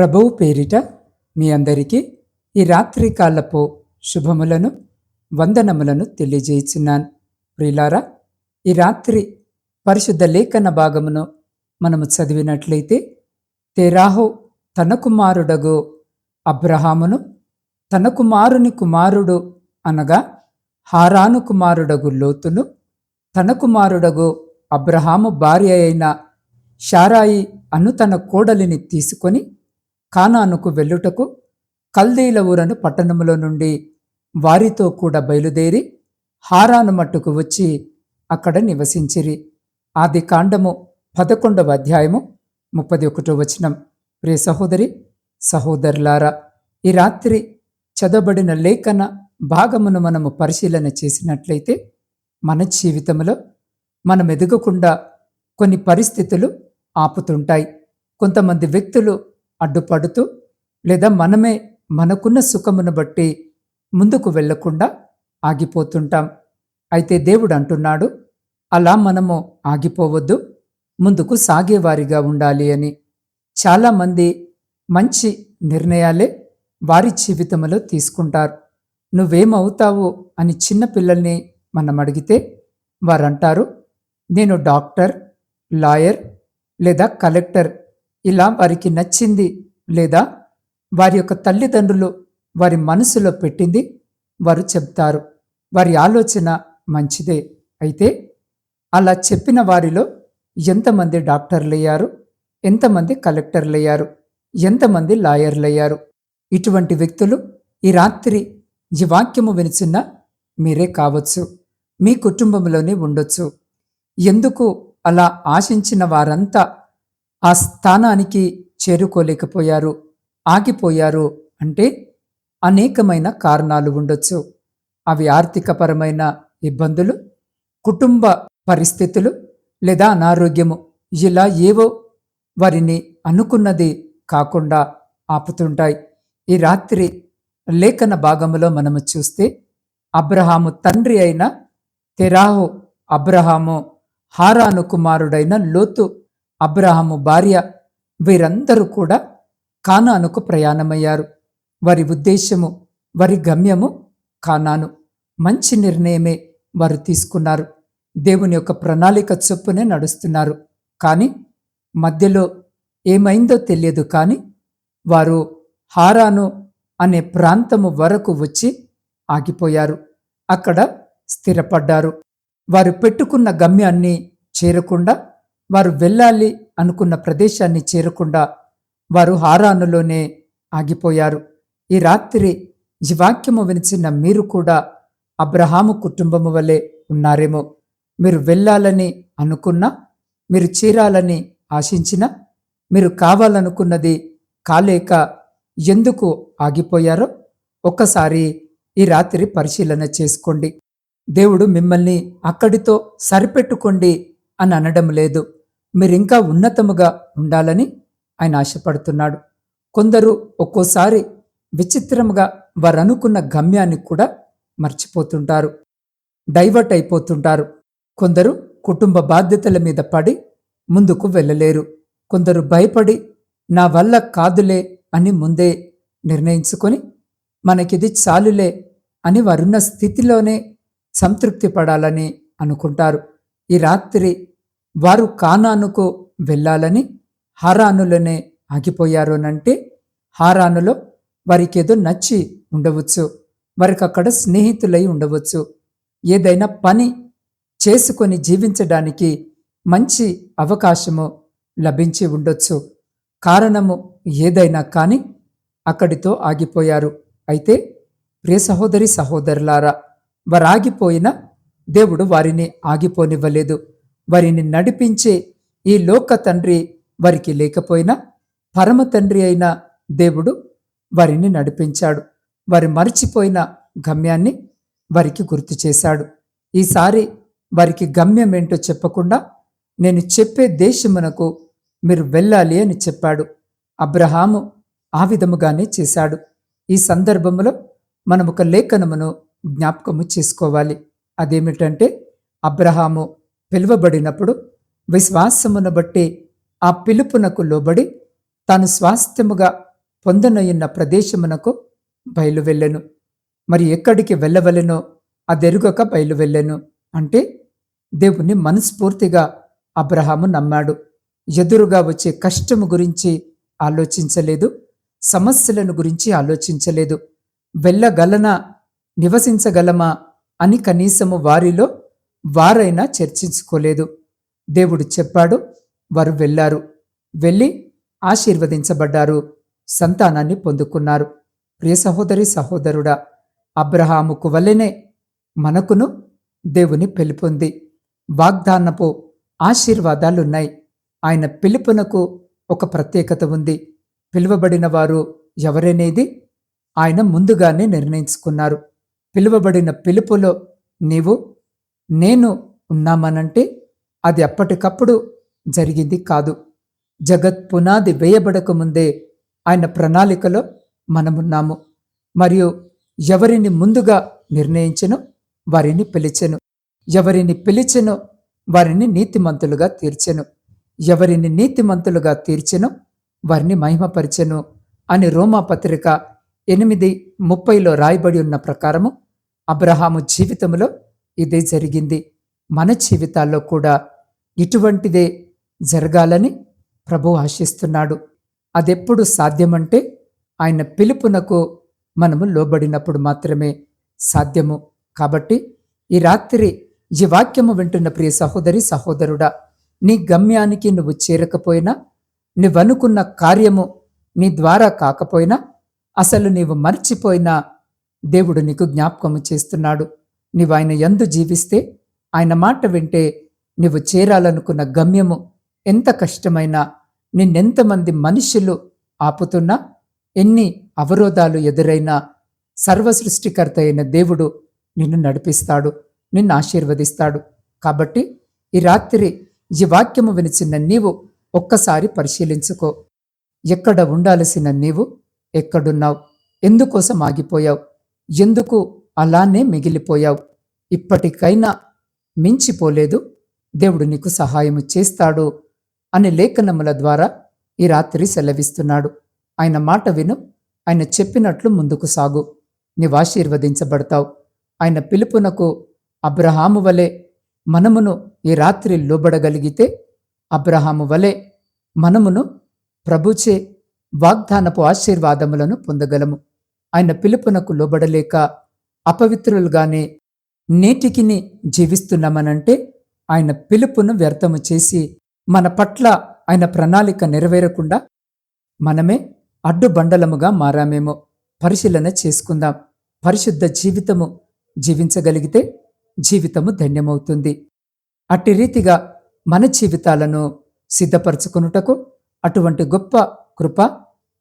ప్రభువు పేరిట మీ అందరికీ ఈ రాత్రి కాలపు శుభములను వందనములను తెలియజేయుచున్నాను. ప్రిలారా ఈ రాత్రి పరిశుద్ధ లేఖన భాగమును మనము చదివినట్లయితే తెరాహు తన కుమారుడగు అబ్రహామును తన కుమారుని కుమారుడు అనగా హారాను కుమారుడగు లోతును తన కుమారుడగు అబ్రహాము భార్య అయిన షారాయి అను తన కోడలిని తీసుకొని కానానుకు వెళ్ళుటకు కల్దీల ఊరను పట్టణములో నుండి వారితో కూడా బయలుదేరి హారాను మట్టుకు వచ్చి అక్కడ నివసించిరి. ఆది కాండము పదకొండవ అధ్యాయము ముప్పది ఒకటో వచనం. ప్రియ సహోదరి సహోదరులారా ఈ రాత్రి చదవబడిన లేఖన భాగమును మనము పరిశీలన చేసినట్లయితే మన జీవితంలో మనం ఎదగకుండా కొన్ని పరిస్థితులు ఆపుతుంటాయి. కొంతమంది వ్యక్తులు అడ్డుపడుతూ లేదా మనమే మనకున్న సుఖమును బట్టి ముందుకు వెళ్ళకుండా ఆగిపోతుంటాం. అయితే దేవుడు అంటున్నాడు అలా మనము ఆగిపోవద్దు ముందుకు సాగేవారిగా ఉండాలి అని. చాలామంది మంచి నిర్ణయాలే వారి జీవితంలో తీసుకుంటారు. నువ్వేమవుతావు? అని చిన్నపిల్లల్ని మనం అడిగితే వారంటారు నేను డాక్టర్ లాయర్ లేదా కలెక్టర్ ఇలా వారికి నచ్చింది లేదా వారి యొక్క తల్లిదండ్రులు వారి మనసులో పెట్టింది వారు చెప్తారు. వారి ఆలోచన మంచిదే. అయితే అలా చెప్పిన వారిలో ఎంతమంది డాక్టర్లు అయ్యారు? ఎంతమంది కలెక్టర్లు అయ్యారు? ఎంతమంది లాయర్లు అయ్యారు? ఇటువంటి వ్యక్తులు ఈ రాత్రి ఈ వాక్యము వినిచిన్న మీరే కావచ్చు. మీ కుటుంబంలోనే ఉండొచ్చు. ఎందుకు అలా ఆశించిన వారంతా ఆ స్థానానికి చేరుకోలేకపోయారు ఆగిపోయారు అంటే అనేకమైన కారణాలు ఉండొచ్చు. అవి ఆర్థికపరమైన ఇబ్బందులు కుటుంబ పరిస్థితులు లేదా అనారోగ్యము. ఇలా ఏవో వారిని అనుకున్నది కాకుండా ఆపుతుంటాయి. ఈ రాత్రి లేఖన భాగంలో మనము చూస్తే అబ్రహాము తండ్రి అయిన తెరాహు అబ్రహాము హారాను కుమారుడైన లోతు అబ్రహాము భార్య వీరందరూ కూడా కానానుకు ప్రయాణమయ్యారు. వారి ఉద్దేశము వారి గమ్యము కానాను. మంచి నిర్ణయమే వారు తీసుకున్నారు. దేవుని యొక్క ప్రణాళిక చొప్పునే నడుస్తున్నారు. కానీ మధ్యలో ఏమైందో తెలియదు కానీ వారు హారాను అనే ప్రాంతము వరకు వచ్చి ఆగిపోయారు. అక్కడ స్థిరపడ్డారు. వారు పెట్టుకున్న గమ్యాన్ని చేరకుండా వారు వెళ్ళాలి అనుకున్న ప్రదేశాన్ని చేరకుండా వారు హారానులోనే ఆగిపోయారు. ఈ రాత్రి ఈ వాక్యము వినిచిన మీరు కూడా అబ్రహాము కుటుంబము వలె ఉన్నారేమో. మీరు వెళ్ళాలని అనుకున్నా మీరు చేరాలని ఆశించినా మీరు కావాలనుకున్నది కాలేక ఎందుకు ఆగిపోయారో ఒక్కసారి ఈ రాత్రి పరిశీలన చేసుకోండి. దేవుడు మిమ్మల్ని అక్కడితో సరిపెట్టుకోండి అని అనడం లేదు. మీరింకా ఉన్నతముగా ఉండాలని ఆయన ఆశపడుతున్నాడు. కొందరు ఒక్కోసారి విచిత్రముగా వారు అనుకున్న గమ్యాన్ని కూడా మర్చిపోతుంటారు. డైవర్ట్ అయిపోతుంటారు. కొందరు కుటుంబ బాధ్యతల మీద పడి ముందుకు వెళ్ళలేరు. కొందరు భయపడి నా వల్ల కాదులే అని ముందే నిర్ణయించుకొని మనకిది చాలులే అని వారున్న స్థితిలోనే సంతృప్తి పడాలని అనుకుంటారు. ఈ రాత్రి వారు కానానుకు వెళ్ళాలని హారానులోనే ఆగిపోయారోనంటే హారానులో వారికి ఏదో నచ్చి ఉండవచ్చు. వారికి అక్కడ స్నేహితులై ఉండవచ్చు. ఏదైనా పని చేసుకొని జీవించడానికి మంచి అవకాశము లభించి ఉండొచ్చు. కారణము ఏదైనా కానీ అక్కడితో ఆగిపోయారు. అయితే ప్రియ సహోదరి సహోదరులారా వారు ఆగిపోయిన దేవుడు వారిని ఆగిపోనివ్వలేదు. వారిని నడిపించే ఈ లోక తండ్రి వారికి లేకపోయినా పరమ తండ్రి అయిన దేవుడు వారిని నడిపించాడు. వారి మర్చిపోయిన గమ్యాన్ని వారికి గుర్తు చేశాడు. ఈసారి వారికి గమ్యం ఏంటో చెప్పకుండా నేను చెప్పే దేశమునకు మీరు వెళ్ళాలి అని చెప్పాడు. అబ్రహాము ఆ విధముగానే చేశాడు. ఈ సందర్భంలో మనం ఒక లేఖనమును జ్ఞాపకము చేసుకోవాలి. అదేమిటంటే అబ్రహాము పిలువబడినప్పుడు విశ్వాసమును బట్టి ఆ పిలుపునకు లోబడి తాను స్వాస్థ్యముగా పొందనయున్న ప్రదేశమునకు బయలు వెళ్ళెను మరి ఎక్కడికి వెళ్ళవలెనో అదెరుగక బయలువెళ్ళెను అంటే దేవుని మనస్ఫూర్తిగా అబ్రహాము నమ్మాడు. ఎదురుగా వచ్చే కష్టము గురించి ఆలోచించలేదు సమస్యలను గురించి ఆలోచించలేదు. వెళ్ళగలనా నివసించగలమా అని కనీసము వారిలో వారైనా చర్చించుకోలేదు. దేవుడు చెప్పాడు వారు వెళ్ళారు. వెళ్ళి ఆశీర్వదించబడ్డారు. సంతానాన్ని పొందుకున్నారు. ప్రియ సహోదరి సహోదరుడా అబ్రహాముకు వల్లనే మనకును దేవుని పిలుపుంది వాగ్దానపు ఆశీర్వాదాలున్నాయి. ఆయన పిలుపునకు ఒక ప్రత్యేకత ఉంది. పిలువబడిన వారు ఎవరనేది ఆయన ముందుగానే నిర్ణయించుకున్నారు. పిలువబడిన పిలుపులో నీవు నేను ఉన్నామనంటే అది అప్పటికప్పుడు జరిగింది కాదు. జగత్ పునాది వేయబడక ముందే ఆయన ప్రణాళికలో మనమున్నాము. మరియు ఎవరిని ముందుగా నిర్ణయించను వారిని పిలిచెను. ఎవరిని పిలిచెను వారిని నీతిమంతులుగా తీర్చెను. ఎవరిని నీతిమంతులుగా తీర్చెను వారిని మహిమపరిచెను అని రోమా పత్రిక ఎనిమిది ముప్పైలో రాయబడి ఉన్న ప్రకారము అబ్రహాము జీవితంలో ఇదే జరిగింది. మన జీవితాల్లో కూడా ఇటువంటిదే జరగాలని ప్రభు ఆశిస్తున్నాడు. అదెప్పుడు సాధ్యమంటే ఆయన పిలుపునకు మనము లోబడినప్పుడు మాత్రమే సాధ్యము. కాబట్టి ఈ రాత్రి ఈ వాక్యము వింటున్న ప్రియ సహోదరి సహోదరుడా నీ గమ్యానికి నువ్వు చేరకపోయినా నువ్వనుకున్న కార్యము నీ ద్వారా కాకపోయినా అసలు నీవు మర్చిపోయినా దేవుడు నీకు జ్ఞాపకము చేస్తున్నాడు. నీవు ఆయన ఎందు జీవిస్తే ఆయన మాట వింటే నీవు చేరాలనుకున్న గమ్యము ఎంత కష్టమైనా నిన్నెంతమంది మనుషులు ఆపుతున్నా ఎన్ని అవరోధాలు ఎదురైనా సర్వసృష్టికర్త అయిన దేవుడు నిన్ను నడిపిస్తాడు నిన్ను ఆశీర్వదిస్తాడు. కాబట్టి ఈ రాత్రి ఈ వాక్యము వినిచిన నీవు ఒక్కసారి పరిశీలించుకో. ఎక్కడ ఉండాల్సిన నీవు ఎక్కడున్నావు? ఎందుకోసం ఆగిపోయావు? ఎందుకు అలానే మిగిలిపోయావు. ఇప్పటికైనా మించిపోలేదు. దేవుడు నీకు సహాయము చేస్తాడు అనే లేఖనముల ద్వారా ఈ రాత్రి సెలవిస్తున్నాడు. ఆయన మాట విను. ఆయన చెప్పినట్లు ముందుకు సాగు. నీవు ఆశీర్వదించబడతావు. ఆయన పిలుపునకు అబ్రహాము వలె మనమును ఈ రాత్రి లోబడగలిగితే అబ్రహాము వలె మనమును ప్రభుచే వాగ్దానపు ఆశీర్వాదములను పొందగలము. ఆయన పిలుపునకు లోబడలేక అపవిత్రులుగానే నేటికిని జీవిస్తున్నామనంటే ఆయన పిలుపును వ్యర్థము చేసి మన పట్ల ఆయన ప్రణాళిక నెరవేరకుండా మనమే అడ్డుబండలముగా మారామేమో పరిశీలన చేసుకుందాం. పరిశుద్ధ జీవితము జీవించగలిగితే జీవితము ధన్యమవుతుంది. అట్టి రీతిగా మన జీవితాలను సిద్ధపరచుకొనుటకు అటువంటి గొప్ప కృప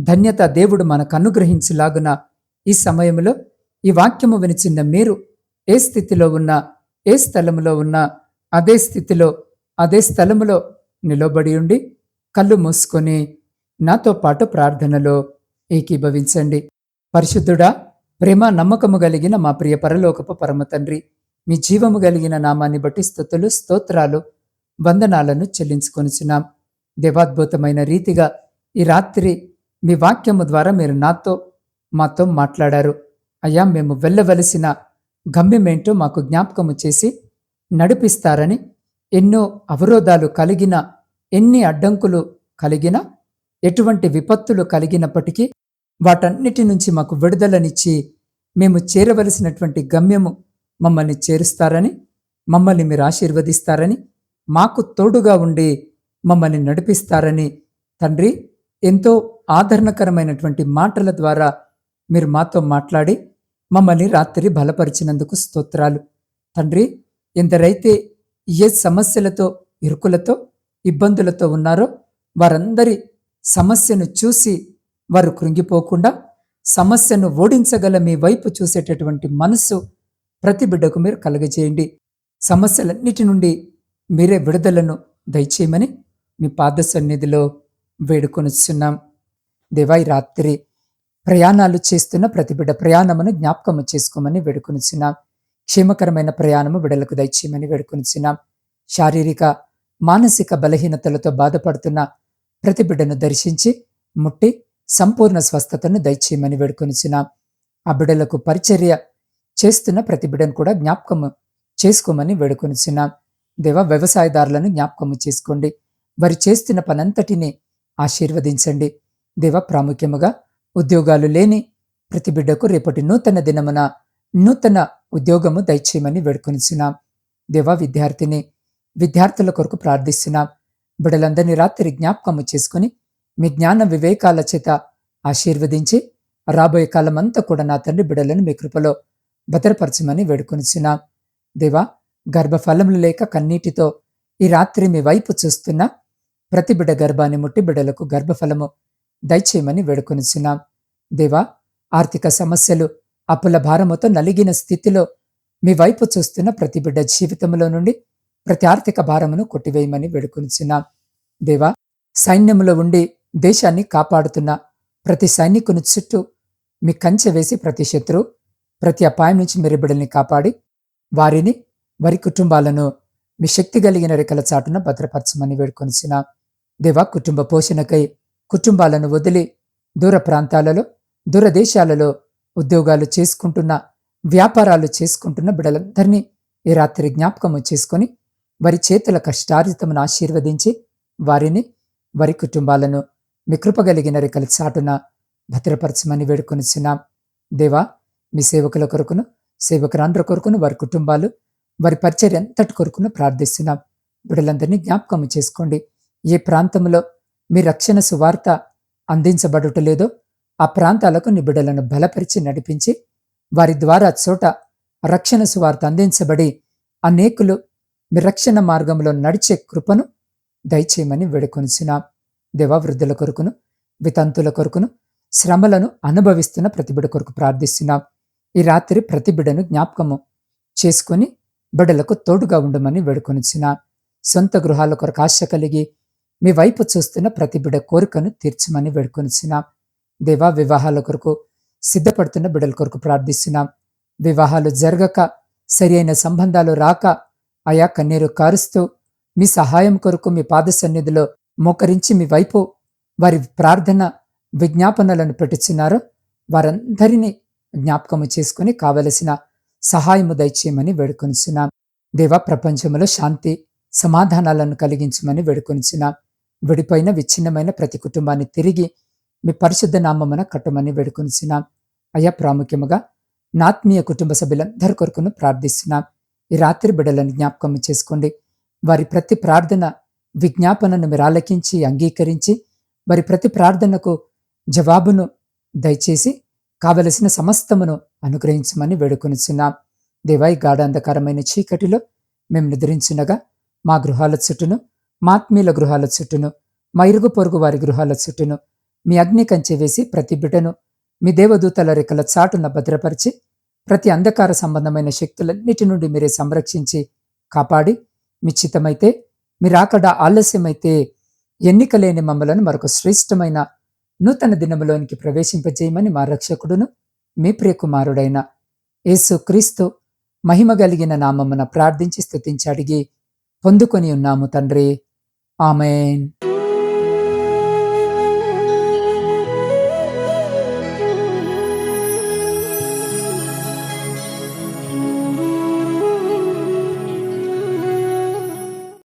ధన్యత దేవుడు మనకు అనుగ్రహించులాగున ఈ సమయంలో ఈ వాక్యము వినిచిన్న మీరు ఏ స్థితిలో ఉన్నా ఏ స్థలములో ఉన్నా అదే స్థితిలో అదే స్థలములో నిలబడి ఉండి కళ్ళు మూసుకొని నాతో పాటు ప్రార్థనలో ఏకీభవించండి. పరిశుద్ధుడా ప్రేమ నమ్మకము కలిగిన మా ప్రియ పరలోకపు పరమ తండ్రి మీ జీవము కలిగిన నామాన్ని బట్టి స్థుతులు స్తోత్రాలు వందనాలను చెల్లించుకొనిచున్నాం. దేవాద్భుతమైన రీతిగా ఈ రాత్రి మీ వాక్యము ద్వారా మీరు నాతో మాతో మాట్లాడారు. అయ్యా మేము వెళ్ళవలసిన గమ్యమేంటో మాకు జ్ఞాపకము చేసి నడిపిస్తారని ఎన్నో అవరోధాలు కలిగిన ఎన్ని అడ్డంకులు కలిగిన ఎటువంటి విపత్తులు కలిగినప్పటికీ వాటన్నిటి నుంచి మాకు విడుదలనిచ్చి మేము చేరవలసినటువంటి గమ్యము మమ్మల్ని చేరుస్తారని మమ్మల్ని మీరు ఆశీర్వదిస్తారని మాకు తోడుగా ఉండి మమ్మల్ని నడిపిస్తారని తండ్రి ఎంతో ఆదరణకరమైనటువంటి మాటల ద్వారా మీరు మాతో మాట్లాడి మమ్మల్ని రాత్రి బలపరిచినందుకు స్తోత్రాలు. తండ్రి ఎందరైతే ఏ సమస్యలతో ఇరుకులతో ఇబ్బందులతో ఉన్నారో వారందరి సమస్యను చూసి వారు కృంగిపోకుండా సమస్యను ఓడించగల మీ వైపు చూసేటటువంటి మనస్సు ప్రతి బిడ్డకు మీరు కలగజేయండి. సమస్యలన్నిటి నుండి మీరే విడుదలను దయచేయమని మీ పాద సన్నిధిలో వేడుకొనిస్తున్నాం దేవాయి రాత్రి ప్రయాణాలు చేస్తున్న ప్రతి బిడ్డ ప్రయాణమును జ్ఞాపకము చేసుకోమని వేడుకొనిచున్నాం. క్షేమకరమైన ప్రయాణము బిడలకు దయచేయమని వేడుకొనిచున్నాం. శారీరక మానసిక బలహీనతలతో బాధపడుతున్న ప్రతి బిడ్డను దర్శించి ముట్టి సంపూర్ణ స్వస్థతను దయచేయమని వేడుకొనిచున్నాం. ఆ బిడ్డలకు పరిచర్య చేస్తున్న ప్రతి బిడ్డను కూడా జ్ఞాపకము చేసుకోమని వేడుకొనిచున్నాం. దేవ వ్యవసాయదారులను జ్ఞాపకము చేసుకోండి. వారు చేస్తున్న పనంతటిని ఆశీర్వదించండి. దేవ ప్రాముఖ్యముగా ఉద్యోగాలు లేని ప్రతి బిడ్డకు రేపటి నూతన దినమున నూతన ఉద్యోగము దయచేయమని వేడుకొనిచున్నాం. దేవా విద్యార్థిని విద్యార్థుల కొరకు ప్రార్థిస్తున్నాం. బిడ్డలందరినీ రాత్రి జ్ఞాపకము చేసుకుని మీ జ్ఞాన వివేకాల చేత ఆశీర్వదించి రాబోయే కాలమంతా కూడా నా తండ్రి బిడ్డలను మీ కృపలో భద్రపరచమని వేడుకొనిచున్నాం. దేవా గర్భఫలములు లేక కన్నీటితో ఈ రాత్రి మీ వైపు చూస్తున్న ప్రతి బిడ్డ గర్భాన్ని ముట్టి బిడ్డలకు గర్భఫలము దయచేయమని వేడుకొనిచున్నాం. దేవా ఆర్థిక సమస్యలు అప్పుల భారముతో నలిగిన స్థితిలో మీ వైపు చూస్తున్న ప్రతి బిడ్డ జీవితంలో నుండి ప్రతి ఆర్థిక భారమును కొట్టివేయమని వేడుకొనిచున్నాం. దేవా సైన్యములో ఉండి దేశాన్ని కాపాడుతున్న ప్రతి సైనికుని చుట్టూ మీ కంచె వేసి ప్రతి శత్రు ప్రతి అపాయం నుంచి మీరు బిడ్డల్ని కాపాడి వారిని వారి కుటుంబాలను మీ శక్తి కలిగిన రెక్కల చాటున భద్రపరచమని వేడుకొనిచిన దేవా కుటుంబ పోషణకై కుటుంబాలను వదిలి దూర ప్రాంతాలలో దూరదేశాలలో ఉద్యోగాలు చేసుకుంటున్న వ్యాపారాలు చేసుకుంటున్న బిడలందరినీ ఈ రాత్రి జ్ఞాపకము చేసుకొని వారి చేతుల కష్టార్జితమును ఆశీర్వదించి వారిని వారి కుటుంబాలను మీ కృపగలిగిన రెక్కల చాటున భద్రపరచమని వేడుకొనిచున్నాం. దేవా మీ సేవకుల కొరకును సేవకురాండ్ర కొరకును వారి కుటుంబాలు వారి పరిచర్య ఎంతటి కొరకును ప్రార్థిస్తున్నాం. బిడ్డలందరినీ జ్ఞాపకం చేసుకోండి. ఏ ప్రాంతంలో మీ రక్షణ సువార్త అందించబడుటలేదో ఆ ప్రాంతాలకు నిబిడలను బలపరిచి నడిపించి వారి ద్వారా చోట రక్షణ సువార్త అందించబడి అనేకులు మీ రక్షణ మార్గంలో నడిచే కృపను దయచేయమని వేడుకొనిచున్నాం. దేవవృద్ధుల కొరకును వితంతుల కొరకును శ్రమలను అనుభవిస్తున్న ప్రతిబిడ కొరకు ప్రార్థిస్తున్నాం. ఈ రాత్రి ప్రతిబిడను జ్ఞాపకము చేసుకొని బిడలకు తోడుగా ఉండమని వేడుకొనిచున్నాం. సొంత గృహాల కొరకు ఆశ కలిగి మీ వైపు చూస్తున్న ప్రతి బిడ కోరికను తీర్చమని వేడుకొనిచ్చినాం దేవా వివాహాల కొరకు సిద్ధపడుతున్న బిడల కొరకు ప్రార్థిస్తున్నాం. వివాహాలు జరగక సరి అయిన సంబంధాలు రాక ఆయా కన్నీరు కారుస్తూ మీ సహాయం కొరకు మీ పాద సన్నిధిలో మోకరించి మీ వైపు వారి ప్రార్థన విజ్ఞాపనలను పెట్టుచున్నారో వారందరినీ జ్ఞాపకము చేసుకుని కావలసిన సహాయము దయచేయమని వేడుకొనిచున్నాం. దేవ ప్రపంచంలో శాంతి సమాధానాలను కలిగించమని వేడుకొనిచున్నాం. విడిపోయిన విచ్ఛిన్నమైన ప్రతి కుటుంబాన్ని తిరిగి మీ పరిశుద్ధ నామమున కట్టమని వేడుకొనిచున్నాం. అయ్యా ప్రాముఖ్యముగా నాత్మీయ కుటుంబ సభ్యులందరి కొరకును ప్రార్థిస్తున్నాం. ఈ రాత్రి బిడ్డలను జ్ఞాపకం చేసుకోండి. వారి ప్రతి ప్రార్థన విజ్ఞాపనను మీరు ఆలకించి అంగీకరించి వారి ప్రతి ప్రార్థనకు జవాబును దయచేసి కావలసిన సమస్తమును అనుగ్రహించమని వేడుకొనిచున్నాం. దేవాయి గాఢాంధకరమైన చీకటిలో మేము నిద్రించినగా మా గృహాల చుట్టూను మాత్మీల గృహాల చుట్టూను మా ఇరుగు పొరుగు వారి గృహాల చుట్టూను మీ అగ్ని కంచె వేసి ప్రతి బిడ్డను మీ దేవదూతల రెక్కల చాటున భద్రపరిచి ప్రతి అంధకార సంబంధమైన శక్తులన్నిటి నుండి మీరే సంరక్షించి కాపాడి మీ చిత్తమైతే మీరాకడ ఆలస్యమైతే ఎన్నికలేని మమ్మలను మరొక శ్రేష్టమైన నూతన దినములోనికి ప్రవేశింపజేయమని మా రక్షకుడును మీ ప్రియకుమారుడైన యేసు క్రీస్తు మహిమ కలిగిన నామమున ప్రార్థించి స్థుతించి అడిగి పొందుకొని ఉన్నాము తండ్రి. Amen.